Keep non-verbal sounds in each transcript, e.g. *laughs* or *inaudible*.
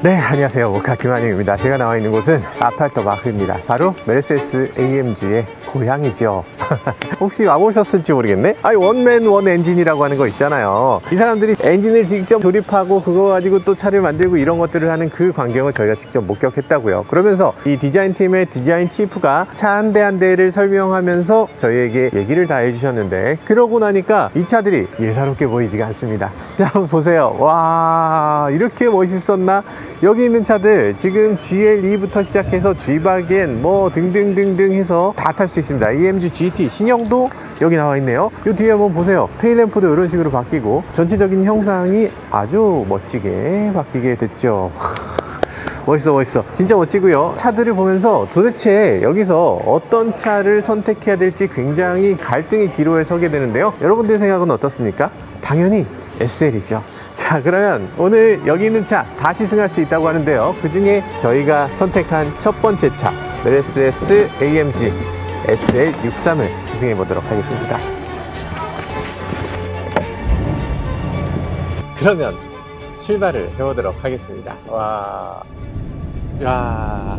네, 안녕하세요. 모카 김한영입니다. 제가 나와 있는 곳은 아팔터 마크입니다. 바로 메르세스 AMG의 고향이죠. *laughs* 혹시 와보셨을지 모르겠네? 아니, 원맨 원 엔진이라고 하는 거 있잖아요. 이 사람들이 엔진을 직접 조립하고 그거 가지고 또 차를 만들고 이런 것들을 하는 그 광경을 저희가 직접 목격했다고요. 그러면서 이 디자인팀의 디자인 치프가 차 한 대한 대를 설명하면서 저희에게 얘기를 다 해주셨는데 그러고 나니까 이 차들이 예사롭게 보이지가 않습니다. 자, 보세요. 와, 이렇게 멋있었나? 여기 있는 차들 지금 GL2부터 시작해서 G바겐 뭐 등등등등 해서 다 탈 수 있습니다. AMG GT 신형도 여기 나와 있네요. 이 뒤에 한번 보세요. 테일램프도 이런 식으로 바뀌고 전체적인 형상이 아주 멋지게 바뀌게 됐죠. 멋있어 멋있어 진짜 멋지고요 차들을 보면서 도대체 여기서 어떤 차를 선택해야 될지 굉장히 갈등의 기로에 서게 되는데요 여러분들 생각은 어떻습니까? 당연히 SL이죠 자 그러면 오늘 여기 있는 차 다 시승할 수 있다고 하는데요. 그 중에 저희가 선택한 첫 번째 차 메르세스 AMG SL63을 시승해 보도록 하겠습니다. 그러면 출발을 해보도록 하겠습니다. 와 야,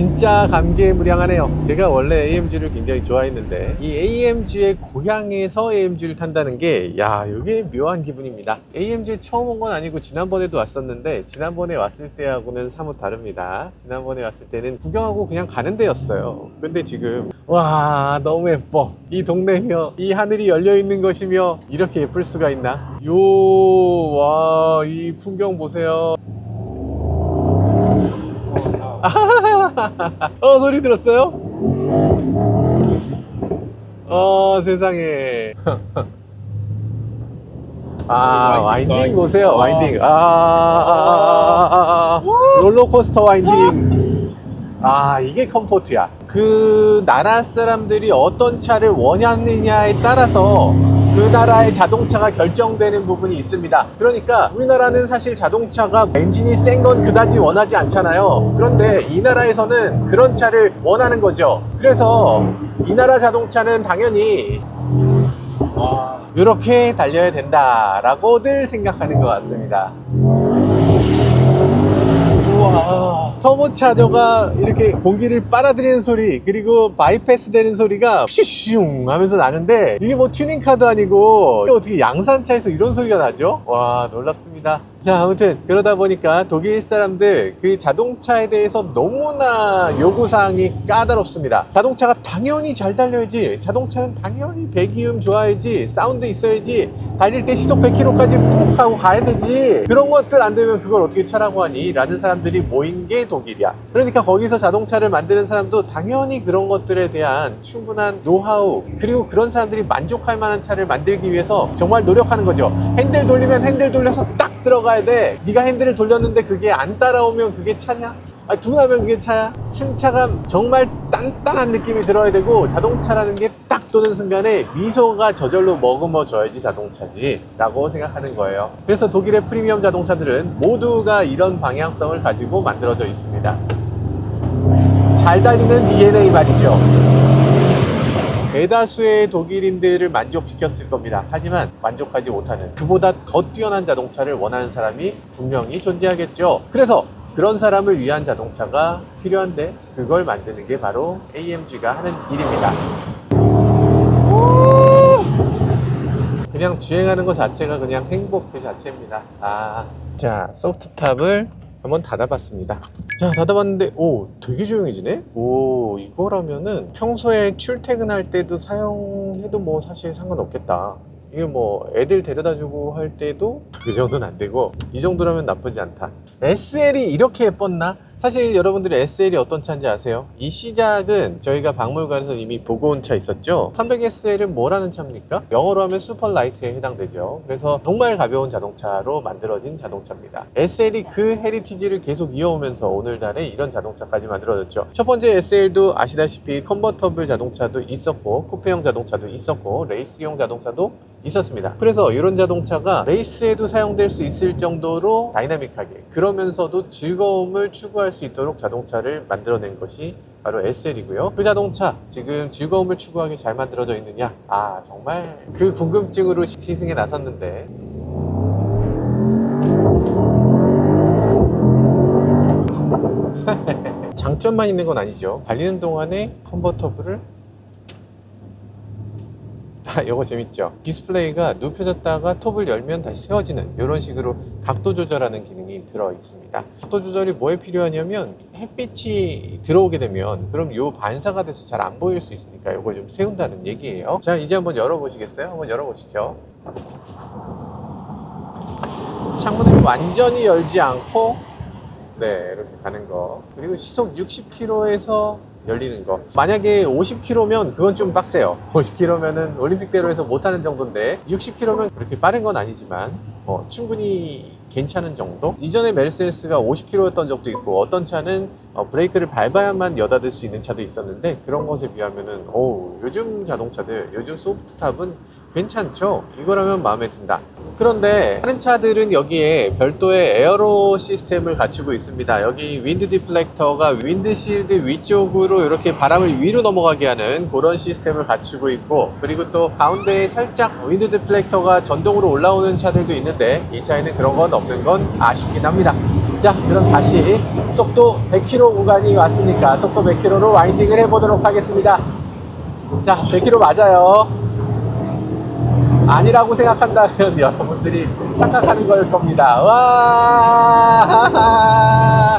진짜 감개무량하네요. 제가 원래 AMG를 굉장히 좋아했는데 이 AMG의 고향에서 AMG를 탄다는 게 야, 이게 묘한 기분입니다. AMG 처음 온 건 아니고 지난번에도 왔었는데 지난번에 왔을 때하고는 사뭇 다릅니다. 지난번에 왔을 때는 구경하고 그냥 가는 데였어요. 근데 지금 와, 너무 예뻐. 이 동네며 이 하늘이 열려 있는 것이며 이렇게 예쁠 수가 있나? 요, 와, 이 풍경 보세요. *laughs* 어 소리 들었어요? 어 세상에 아 와인딩, 와인딩, 보세요 아. 와인딩 아, 아, 아, 아, 아, 롤러코스터 와인딩 아 이게 컴포트야 그 나라 사람들이 어떤 차를 원하느냐에 따라서 그 나라의 자동차가 결정되는 부분이 있습니다. 그러니까 우리나라는 사실 자동차가 엔진이 센 건 그다지 원하지 않잖아요. 그런데 이 나라에서는 그런 차를 원하는 거죠. 그래서 이 나라 자동차는 당연히 와, 이렇게 달려야 된다라고들 생각하는 것 같습니다. 터보차저가 이렇게 공기를 빨아들이는 소리 그리고 바이패스 되는 소리가 슈슝 하면서 나는데 이게 뭐 튜닝카도 아니고 어떻게 양산차에서 이런 소리가 나죠? 와 놀랍습니다. 자 아무튼 그러다 보니까 독일 사람들 그 자동차에 대해서 너무나 요구사항이 까다롭습니다. 자동차가 당연히 잘 달려야지 자동차는 당연히 배기음 좋아야지 사운드 있어야지 달릴 때 시속 100km까지 푹 하고 가야 되지. 그런 것들 안 되면 그걸 어떻게 차라고 하니? 라는 사람들이 모인 게 독일이야. 그러니까 거기서 자동차를 만드는 사람도 당연히 그런 것들에 대한 충분한 노하우 그리고 그런 사람들이 만족할 만한 차를 만들기 위해서 정말 노력하는 거죠. 핸들 돌리면 핸들 돌려서 딱 들어가야 돼. 네가 핸들을 돌렸는데 그게 안 따라오면 그게 차냐? 아, 둔하면 그게 차야? 승차감 정말 단단한 느낌이 들어야 되고 자동차라는 게 딱 도는 순간에 미소가 저절로 머금어져야지 자동차지 라고 생각하는 거예요 그래서 독일의 프리미엄 자동차들은 모두가 이런 방향성을 가지고 만들어져 있습니다 잘 달리는 DNA 말이죠 대다수의 독일인들을 만족시켰을 겁니다. 하지만 만족하지 못하는 그보다 더 뛰어난 자동차를 원하는 사람이 분명히 존재하겠죠. 그래서 그런 사람을 위한 자동차가 필요한데 그걸 만드는 게 바로 AMG가 하는 일입니다. 그냥 주행하는 것 자체가 그냥 행복 그 자체입니다. 아, 자 소프트탑을 한번 닫아봤습니다. 자 닫아봤는데 오 되게 조용해지네. 오 이거라면은 평소에 출퇴근할 때도 사용해도 뭐 사실 상관없겠다. 이게 뭐 애들 데려다 주고 할 때도 그 정도는 안 되고 이 정도라면 나쁘지 않다. SL이 이렇게 예뻤나? 사실 여러분들이 SL이 어떤 차인지 아세요? 이 시작은 저희가 박물관에서 이미 보고 온 차 있었죠? 300SL은 뭐라는 차입니까? 영어로 하면 슈퍼라이트에 해당되죠. 그래서 정말 가벼운 자동차로 만들어진 자동차입니다. SL이 그 헤리티지를 계속 이어오면서 오늘날에 이런 자동차까지 만들어졌죠. 첫 번째 SL도 아시다시피 컨버터블 자동차도 있었고 쿠페형 자동차도 있었고 레이스용 자동차도 있었습니다. 그래서 이런 자동차가 레이스에도 사용될 수 있을 정도로 다이나믹하게 그러면서도 즐거움을 추구할 수 있도록 자동차를 만들어낸 것이 바로 SL이고요. 그 자동차 지금 즐거움을 추구하게 잘 만들어져 있느냐? 아 정말 그 궁금증으로 시- 시승에 나섰는데 *laughs* 장점만 있는 건 아니죠. 달리는 동안에 컨버터블을 아, *laughs* 이거 재밌죠. 디스플레이가 눕혀졌다가 톱을 열면 다시 세워지는 이런 식으로 각도 조절하는 기능이 들어 있습니다. 각도 조절이 뭐에 필요하냐면 햇빛이 들어오게 되면 그럼 요 반사가 돼서 잘 안 보일 수 있으니까 이걸 좀 세운다는 얘기예요. 자, 이제 한번 열어보시겠어요? 한번 열어보시죠. 창문을 완전히 열지 않고 네 이렇게 가는 거 그리고 시속 60km에서 열리는 거. 만약에 50km면 그건 좀 빡세요. *laughs* 50km면은 올림픽대로에서 못하는 정도인데 60km면 그렇게 빠른 건 아니지만 어, 충분히 괜찮은 정도? 이전에 메르세데스가 50km였던 적도 있고 어떤 차는 어, 브레이크를 밟아야만 여닫을 수 있는 차도 있었는데 그런 것에 비하면은 오 요즘 자동차들 요즘 소프트탑은 괜찮죠 이거라면 마음에 든다 그런데 다른 차들은 여기에 별도의 에어로 시스템을 갖추고 있습니다. 여기 윈드 디플렉터가 윈드실드 위쪽으로 이렇게 바람을 위로 넘어가게 하는 그런 시스템을 갖추고 있고 그리고 또 가운데에 살짝 윈드 디플렉터가 전동으로 올라오는 차들도 있는데 이 차에는 그런 건 없는 건 아쉽긴 합니다. 자 그럼 다시 속도 100km 구간이 왔으니까 속도 100km로 와인딩을 해보도록 하겠습니다. 자 100km 맞아요. 아니라고 생각한다면 *laughs* 여러분들이 착각하는 걸 겁니다. 와!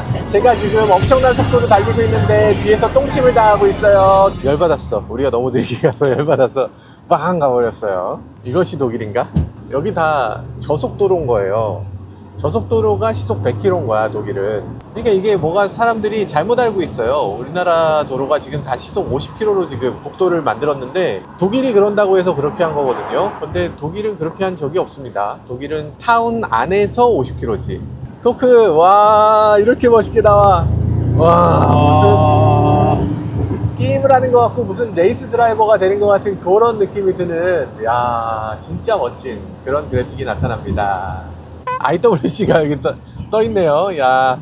*laughs* 제가 지금 엄청난 속도로 달리고 있는데 뒤에서 똥침을 당하고 있어요. 열받았어. 우리가 너무 느리게 가서 *laughs* 열받아서 빵 가버렸어요. 이것이 독일인가? 여기 다 저속도로인 거예요. 저속도로가 시속 100km인 거야, 독일은. 그러니까 이게 뭐가 사람들이 잘못 알고 있어요. 우리나라 도로가 지금 다 시속 50km로 지금 국도를 만들었는데 독일이 그런다고 해서 그렇게 한 거거든요. 근데 독일은 그렇게 한 적이 없습니다. 독일은 타운 안에서 50km지. 토크, 와, 이렇게 멋있게 나와. 와, 무슨 게임을 하는 것 같고 무슨 레이스 드라이버가 되는 것 같은 그런 느낌이 드는 야 진짜 멋진 그런 그래픽이 나타납니다. IWC가 여기 떠, 떠 있네요. 야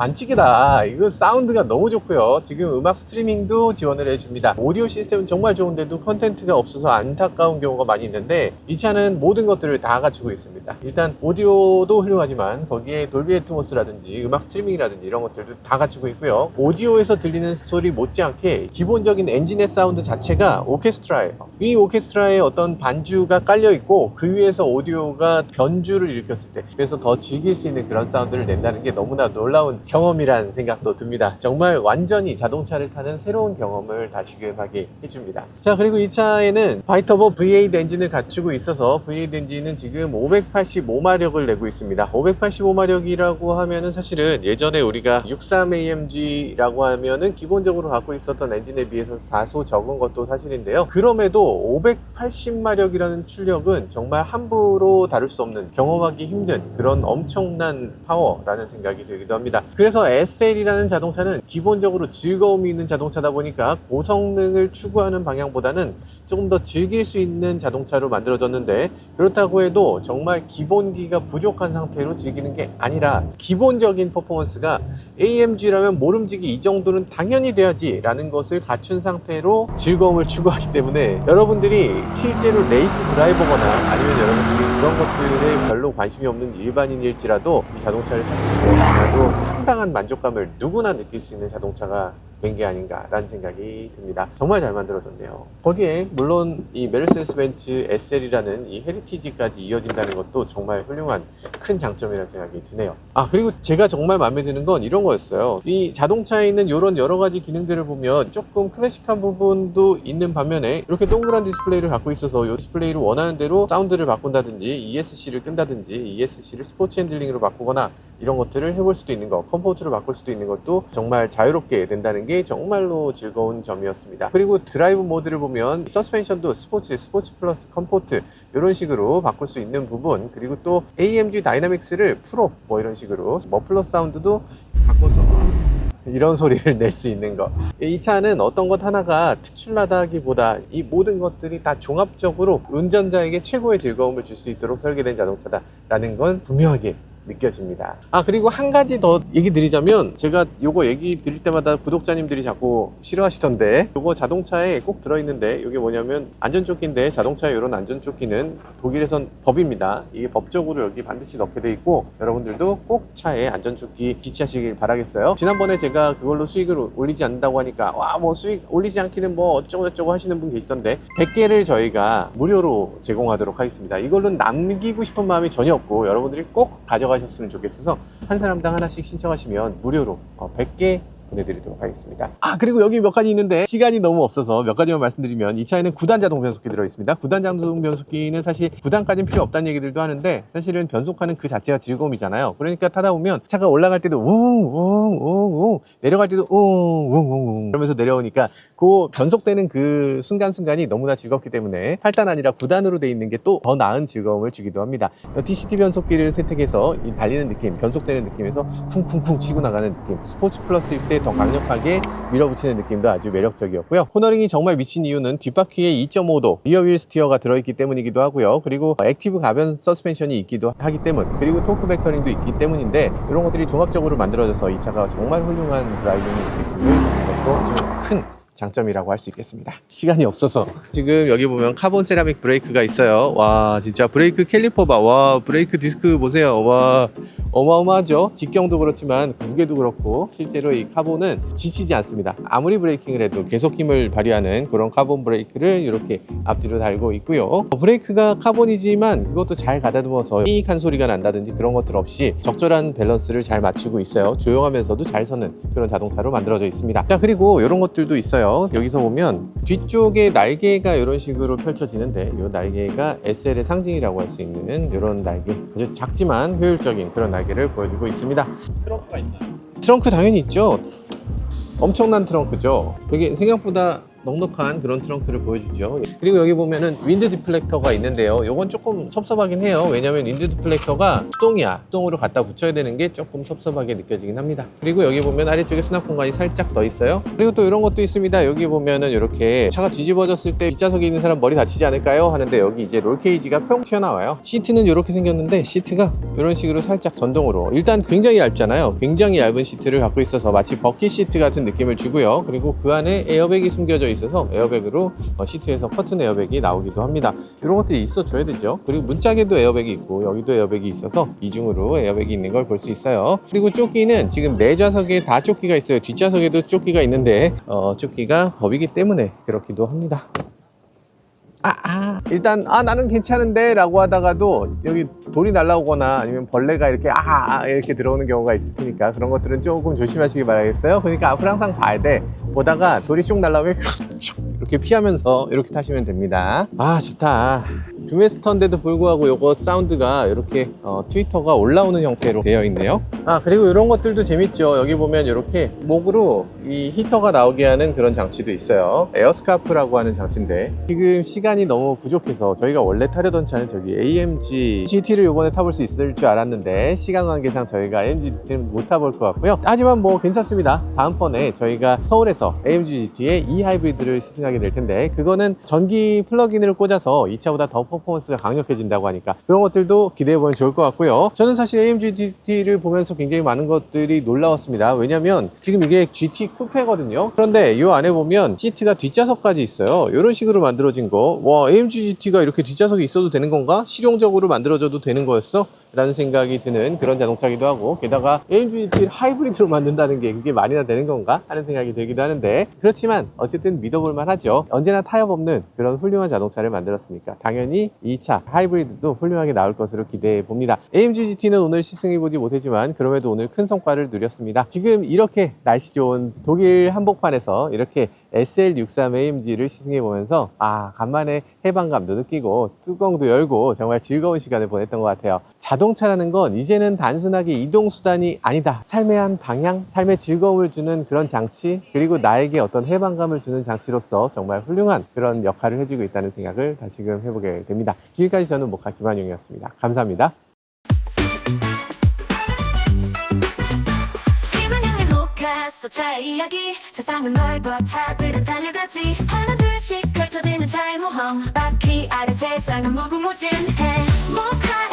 반칙이다. 이거 사운드가 너무 좋고요. 지금 음악 스트리밍도 지원을 해줍니다. 오디오 시스템은 정말 좋은데도 컨텐츠가 없어서 안타까운 경우가 많이 있는데 이 차는 모든 것들을 다 갖추고 있습니다. 일단 오디오도 훌륭하지만 거기에 돌비 애트모스라든지 음악 스트리밍이라든지 이런 것들도 다 갖추고 있고요. 오디오에서 들리는 소리 못지않게 기본적인 엔진의 사운드 자체가 오케스트라예요. 이 오케스트라에 어떤 반주가 깔려 있고 그 위에서 오디오가 변주를 일으켰을 때 그래서 더 즐길 수 있는 그런 사운드를 낸다는 게 너무나 놀라운 경험이라는 생각도 듭니다. 정말 완전히 자동차를 타는 새로운 경험을 다시금 하게 해줍니다. 자 그리고 이 차에는 바이터보 V8 엔진을 갖추고 있어서 V8 엔진은 지금 585마력을 내고 있습니다. 585마력이라고 하면은 사실은 예전에 우리가 63AMG라고 하면은 기본적으로 갖고 있었던 엔진에 비해서 다소 적은 것도 사실인데요. 그럼에도 580마력이라는 출력은 정말 함부로 다룰 수 없는 경험하기 힘든 그런 엄청난 파워라는 생각이 들기도 합니다. 그래서 SL이라는 자동차는 기본적으로 즐거움이 있는 자동차다 보니까 고성능을 추구하는 방향보다는 조금 더 즐길 수 있는 자동차로 만들어졌는데 그렇다고 해도 정말 기본기가 부족한 상태로 즐기는 게 아니라 기본적인 퍼포먼스가 AMG라면 모름지기 이 정도는 당연히 돼야지 라는 것을 갖춘 상태로 즐거움을 추구하기 때문에 여러분들이 실제로 레이스 드라이버거나 아니면 여러분들이 그런 것들에 별로 관심이 없는 일반인일지라도 이 자동차를 탔을 때 아마도 상당 한 만족감을 누구나 느낄 수 있는 자동차가 된 게 아닌가라는 생각이 듭니다. 정말 잘 만들어졌네요. 거기에 물론 이 메르세데스 벤츠 SL이라는 이 헤리티지까지 이어진다는 것도 정말 훌륭한 큰 장점이라는 생각이 드네요. 아 그리고 제가 정말 마음에 드는 건 이런 거였어요. 이 자동차에 있는 이런 여러 가지 기능들을 보면 조금 클래식한 부분도 있는 반면에 이렇게 동그란 디스플레이를 갖고 있어서 이 디스플레이를 원하는 대로 사운드를 바꾼다든지 ESC를 끈다든지 ESC를 스포츠 핸들링으로 바꾸거나 이런 것들을 해볼 수도 있는 거, 컴포트를 바꿀 수도 있는 것도 정말 자유롭게 된다는 게 정말로 즐거운 점이었습니다. 그리고 드라이브 모드를 보면 서스펜션도 스포츠, 스포츠 플러스 컴포트 이런 식으로 바꿀 수 있는 부분 그리고 또 AMG 다이나믹스를 프로 뭐 이런 식으로 머플러 사운드도 바꿔서 이런 소리를 낼 수 있는 거. 이 차는 어떤 것 하나가 특출나다기보다 이 모든 것들이 다 종합적으로 운전자에게 최고의 즐거움을 줄 수 있도록 설계된 자동차다라는 건 분명하게 느껴집니다. 아 그리고 한 가지 더 얘기 드리자면 제가 요거 얘기 드릴 때마다 구독자님들이 자꾸 싫어하시던데 요거 자동차에 꼭 들어있는데 이게 뭐냐면 안전조끼인데 자동차에 이런 안전조끼는 독일에선 법입니다. 이게 법적으로 여기 반드시 넣게 돼 있고 여러분들도 꼭 차에 안전조끼 비치하시길 바라겠어요. 지난번에 제가 그걸로 수익을 올리지 않는다고 하니까 와 뭐 수익 올리지 않기는 뭐 어쩌고 저쩌고 하시는 분 계시던데 100개를 저희가 무료로 제공하도록 하겠습니다. 이걸로 남기고 싶은 마음이 전혀 없고 여러분들이 꼭 가져가 셨으면 좋겠어서 한 사람당 하나씩 신청하시면 무료로 어, 100개 보내드리도록 하겠습니다. 아 그리고 여기 몇 가지 있는데 시간이 너무 없어서 몇 가지만 말씀드리면 이 차에는 9단 자동 변속기 들어있습니다. 9단 자동 변속기는 사실 9단까지는 필요 없다는 얘기들도 하는데 사실은 변속하는 그 자체가 즐거움이잖아요. 그러니까 타다 보면 차가 올라갈 때도 웅웅웅웅 내려갈 때도 웅웅웅웅 그러면서 내려오니까 그 변속되는 그 순간순간이 너무나 즐겁기 때문에 8단 아니라 9단으로 돼 있는 게 또 더 나은 즐거움을 주기도 합니다. DCT 변속기를 선택해서 이 달리는 느낌, 변속되는 느낌에서 쿵쿵쿵 치고 나가는 느낌, 스포츠 플러스일 때더 강력하게 밀어붙이는 느낌도 아주 매력적이었고요. 코너링이 정말 미친 이유는 뒷바퀴에 2.5도 리어 휠 스티어가 들어있기 때문이기도 하고요. 그리고 액티브 가변 서스펜션이 있기도 하기 때문, 그리고 토크 벡터링도 있기 때문인데 이런 것들이 종합적으로 만들어져서 이 차가 정말 훌륭한 드라이빙 느낌을 주는 것도 좀 큰 장점이라고 할 수 있겠습니다. 시간이 없어서 지금 여기 보면 카본 세라믹 브레이크가 있어요. 와 진짜 브레이크 캘리퍼 봐. 와 브레이크 디스크 보세요. 와 어마어마하죠. 직경도 그렇지만 무게도 그렇고 실제로 이 카본은 지치지 않습니다. 아무리 브레이킹을 해도 계속 힘을 발휘하는 그런 카본 브레이크를 이렇게 앞뒤로 달고 있고요. 어, 브레이크가 카본이지만 그것도 잘 가다듬어서 삐익한 소리가 난다든지 그런 것들 없이 적절한 밸런스를 잘 맞추고 있어요. 조용하면서도 잘 서는 그런 자동차로 만들어져 있습니다. 자 그리고 이런 것들도 있어요. 여기서 보면 뒤쪽에 날개가 이런 식으로 펼쳐지는데 이 날개가 SL의 상징이라고 할 수 있는 이런 날개 아주 작지만 효율적인 그런 날개를 보여주고 있습니다. 트렁크가 있나요? 트렁크 당연히 있죠. 엄청난 트렁크죠. 되게 생각보다 넉넉한 그런 트렁크를 보여주죠. 그리고 여기 보면은 윈드 디플렉터가 있는데요. 요건 조금 섭섭하긴 해요. 왜냐면 윈드 디플렉터가 수동이야. 수동으로 갖다 붙여야 되는 게 조금 섭섭하게 느껴지긴 합니다. 그리고 여기 보면 아래쪽에 수납 공간이 살짝 더 있어요. 그리고 또 이런 것도 있습니다. 여기 보면은 이렇게 차가 뒤집어졌을 때 뒷좌석에 있는 사람 머리 다치지 않을까요? 하는데 여기 이제 롤 케이지가 평 튀어나와요. 시트는 이렇게 생겼는데 시트가 이런 식으로 살짝 전동으로 일단 굉장히 얇잖아요. 굉장히 얇은 시트를 갖고 있어서 마치 버킷 시트 같은 느낌을 주고요. 그리고 그 안에 에어백이 숨겨져 있어서 에어백으로 어, 시트에서 커튼 에어백이 나오기도 합니다. 이런 것들이 있어줘야 되죠. 그리고 문짝에도 에어백이 있고 여기도 에어백이 있어서 이중으로 에어백이 있는 걸 볼 수 있어요. 그리고 조끼는 지금 내 좌석에 다 조끼가 있어요. 뒷좌석에도 조끼가 있는데 어, 조끼가 법이기 때문에 그렇기도 합니다. 아, 아. 일단 아 나는 괜찮은데 라고 하다가도 여기 돌이 날라오거나 아니면 벌레가 이렇게 아, 아 이렇게 들어오는 경우가 있을 테니까 그런 것들은 조금 조심하시기 바라겠어요. 그러니까 앞을 항상 봐야 돼. 보다가 돌이 슉 날라오면 슉 이렇게 피하면서 이렇게 타시면 됩니다. 아 좋다. 규메스터인데도 불구하고 요거 사운드가 이렇게 어, 트위터가 올라오는 형태로 되어 있네요. 아 그리고 이런 것들도 재밌죠. 여기 보면 이렇게 목으로 이 히터가 나오게 하는 그런 장치도 있어요. 에어스카프라고 하는 장치인데 지금 시간 이 너무 부족해서 저희가 원래 타려던 차는 저기 AMG GT를 이번에 타볼 수 있을 줄 알았는데 시간 관계상 저희가 AMG GT는 못 타볼 것 같고요. 하지만 뭐 괜찮습니다. 다음번에 저희가 서울에서 AMG GT의 E 하이브리드를 시승하게 될 텐데 그거는 전기 플러그인을 꽂아서 이 차보다 더 퍼포먼스가 강력해진다고 하니까 그런 것들도 기대해 보면 좋을 것 같고요. 저는 사실 AMG GT를 보면서 굉장히 많은 것들이 놀라웠습니다. 왜냐면 지금 이게 GT 쿠페거든요. 그런데 이 안에 보면 시트가 뒷좌석까지 있어요. 이런 식으로 만들어진 거와 AMG GT가 이렇게 뒷좌석이 있어도 되는 건가? 실용적으로 만들어져도 되는 거였어? 라는 생각이 드는 그런 자동차기도 하고 게다가 AMG GT를 하이브리드로 만든다는 게 그게 말이나 되는 건가? 하는 생각이 들기도 하는데 그렇지만 어쨌든 믿어볼 만하죠. 언제나 타협 없는 그런 훌륭한 자동차를 만들었으니까 당연히 이 차 하이브리드도 훌륭하게 나올 것으로 기대해 봅니다. AMG GT는 오늘 시승해 보지 못했지만 그럼에도 오늘 큰 성과를 누렸습니다. 지금 이렇게 날씨 좋은 독일 한복판에서 이렇게 SL63 AMG를 시승해 보면서 아 간만에 해방감도 느끼고 뚜껑도 열고 정말 즐거운 시간을 보냈던 것 같아요. 자 동차라는 건 이제는 단순하게 이동수단이 아니다. 삶의 한 방향, 삶의 즐거움을 주는 그런 장치, 그리고 나에게 어떤 해방감을 주는 장치로서 정말 훌륭한 그런 역할을 해주고 있다는 생각을 다시금 해보게 됩니다. 지금까지 저는 목카 김한용이었습니다. 감사합니다. 차의 이야기 세상은 넓어 차들은 달려가지 하나 둘씩 펼쳐지는 차의 모험 바퀴 아래 세상은 무궁무진해 모카